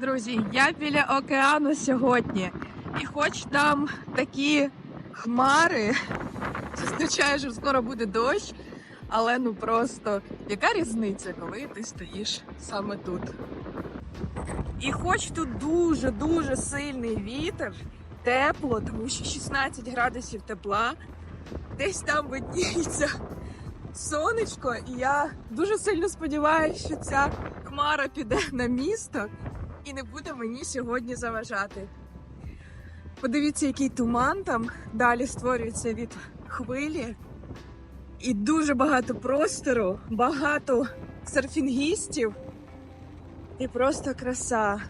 Друзі, я біля океану сьогодні. І хоч там такі хмари, означає, що скоро буде дощ, але ну просто яка різниця, коли ти стоїш саме тут? І хоч тут дуже-дуже сильний вітер, тепло, тому що 16 градусів тепла, десь там видніється сонечко, і я дуже сильно сподіваюся, що ця хмара піде на місто і не буде мені сьогодні заважати. Подивіться, який туман там далі створюється від хвилі. І дуже багато простору, багато серфінгістів. І просто краса.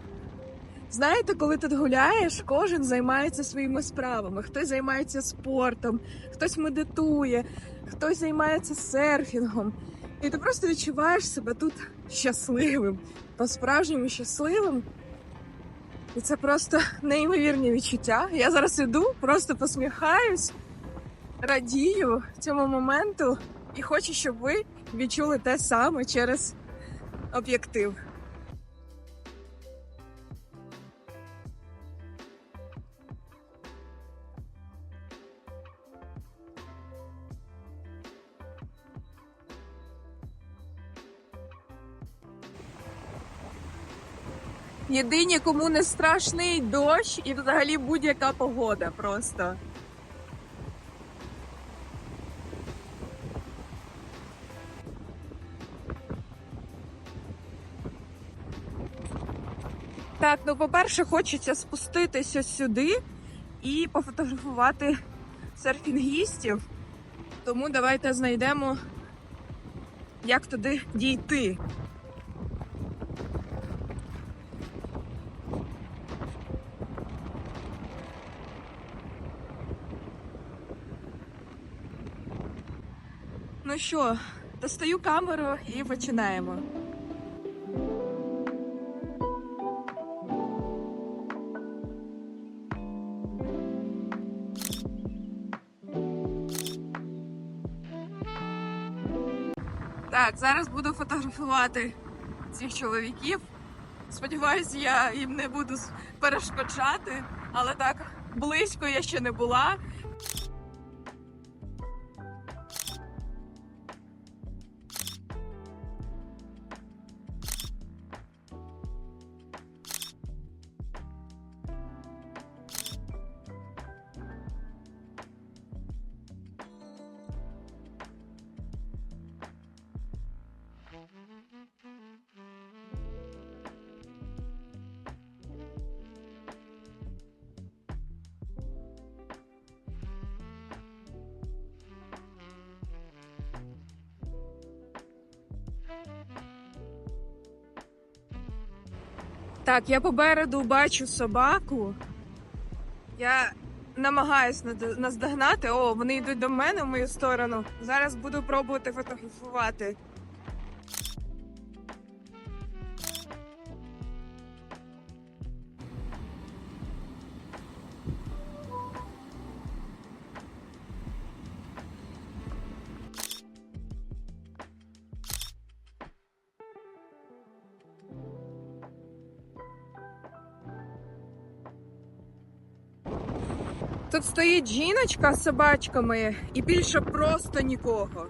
Знаєте, коли тут гуляєш, кожен займається своїми справами. Хтось займається спортом, хтось медитує, хтось займається серфінгом. І ти просто відчуваєш себе тут щасливим, по-справжньому щасливим. І це просто неймовірні відчуття. Я зараз іду, просто посміхаюсь, радію цьому моменту і хочу, щоб ви відчули те саме через об'єктив. Єдині, кому не страшний дощ і взагалі будь-яка погода просто. Так, ну по-перше, хочеться спуститися сюди і пофотографувати серфінгістів. Тому давайте знайдемо, як туди дійти. Ну що, достаю камеру і починаємо. Так, зараз буду фотографувати цих чоловіків. Сподіваюся, я їм не буду перешкоджати, але так близько я ще не була. Так, я попереду бачу собаку. Я намагаюсь наздогнати. О, вони йдуть до мене в мою сторону. Зараз буду пробувати фотографувати. Тут стоїть жіночка з собачками і більше просто нікого.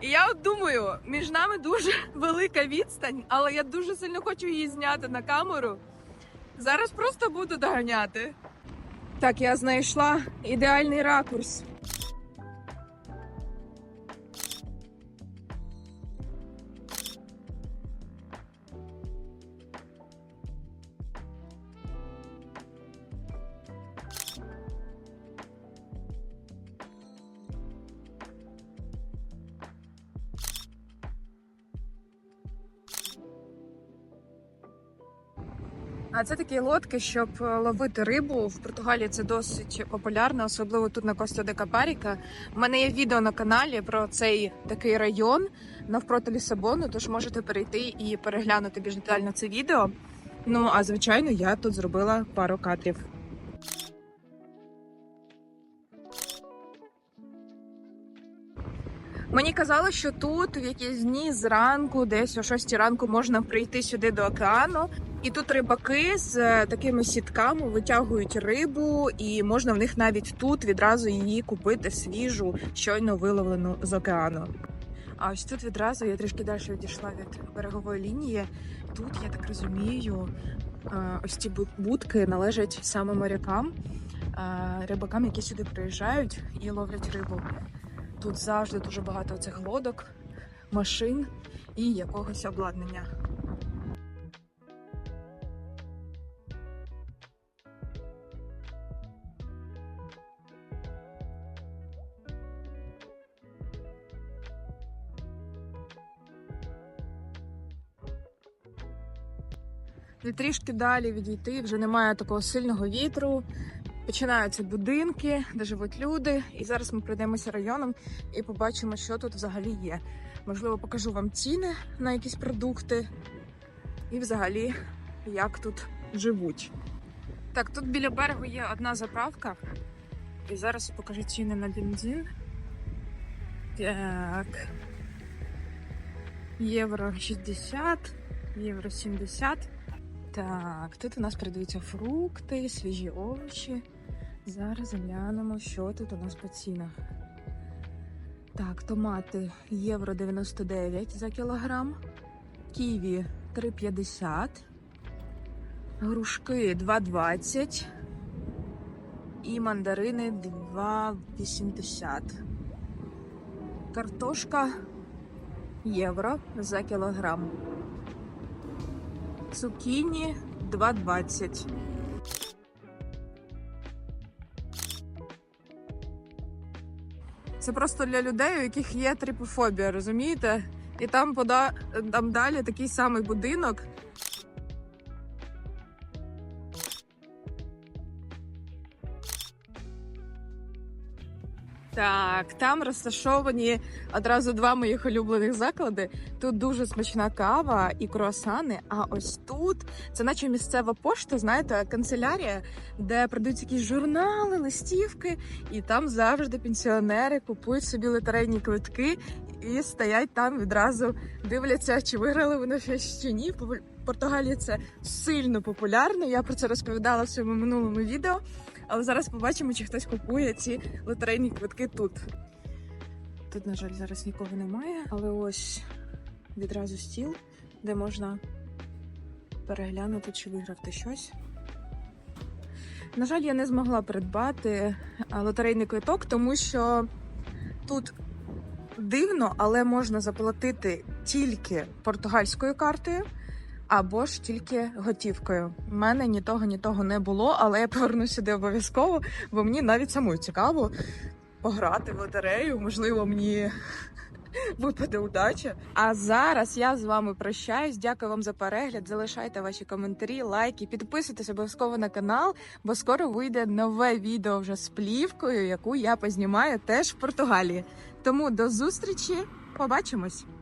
І я от думаю, між нами дуже велика відстань, але я дуже сильно хочу її зняти на камеру. Зараз просто буду доганяти. Так, я знайшла ідеальний ракурс. А це такі лодки, щоб е, ловити рибу. В Португалії це досить популярно, особливо тут на Коста де Капаріка. У мене є відео на каналі про цей такий район навпроти Лісабону, тож можете перейти і переглянути більш детально це відео. Ну а звичайно, я тут зробила пару кадрів. Мені казали, що тут в якісь дні зранку, десь о 6 ранку, можна прийти сюди до океану. І тут рибаки з е, такими сітками витягують рибу, і можна в них навіть тут відразу її купити свіжу, щойно виловлену з океану. А ось тут відразу я трішки далі відійшла від берегової лінії. Тут, я так розумію, е, ось ці бу- будки належать саме морякам, е, рибакам, які сюди приїжджають і ловлять рибу. Тут завжди дуже багато цих лодок, машин і якогось обладнання. І трішки далі відійти вже немає такого сильного вітру. Починаються будинки, де живуть люди. І зараз ми пройдемося районом і побачимо, що тут взагалі є. Можливо, покажу вам ціни на якісь продукти і взагалі як тут живуть. Так, тут біля берегу є одна заправка. І зараз покажу ціни на бензин. Так. Євро 60, євро 70. Так, тут у нас продаються фрукти, свіжі овочі. Зараз глянемо, що тут у нас по цінах. Так, томати євро 99 за кілограм, ківі 3,50, грушки 2,20 і мандарини 2,80. Картошка євро за кілограм. Цукіні 2,20. Це просто для людей, у яких є трипофобія, розумієте? І там пода... там далі такий самий будинок. Так, там розташовані одразу два моїх улюблених заклади. Тут дуже смачна кава і круасани. А ось тут це наче місцева пошта, знаєте, канцелярія, де продаються якісь журнали, листівки, і там завжди пенсіонери купують собі лотерейні квитки і стоять там відразу, дивляться, чи виграли вони щось чи ні. Португалії це сильно популярно. Я про це розповідала в своєму минулому відео. Але зараз побачимо, чи хтось купує ці лотерейні квитки тут. Тут, на жаль, зараз нікого немає, але ось відразу стіл, де можна переглянути, чи виграв ти щось. На жаль, я не змогла придбати лотерейний квиток, тому що тут дивно, але можна заплатити тільки португальською картою. Або ж тільки готівкою. У мене ні того, ні того не було, але я повернусь сюди обов'язково, бо мені навіть самою цікаво пограти в лотерею. Можливо, мені випаде удача. А зараз я з вами прощаюсь. Дякую вам за перегляд. Залишайте ваші коментарі, лайки, підписуйтесь обов'язково на канал, бо скоро вийде нове відео вже з плівкою, яку я познімаю теж в Португалії. Тому до зустрічі, побачимось!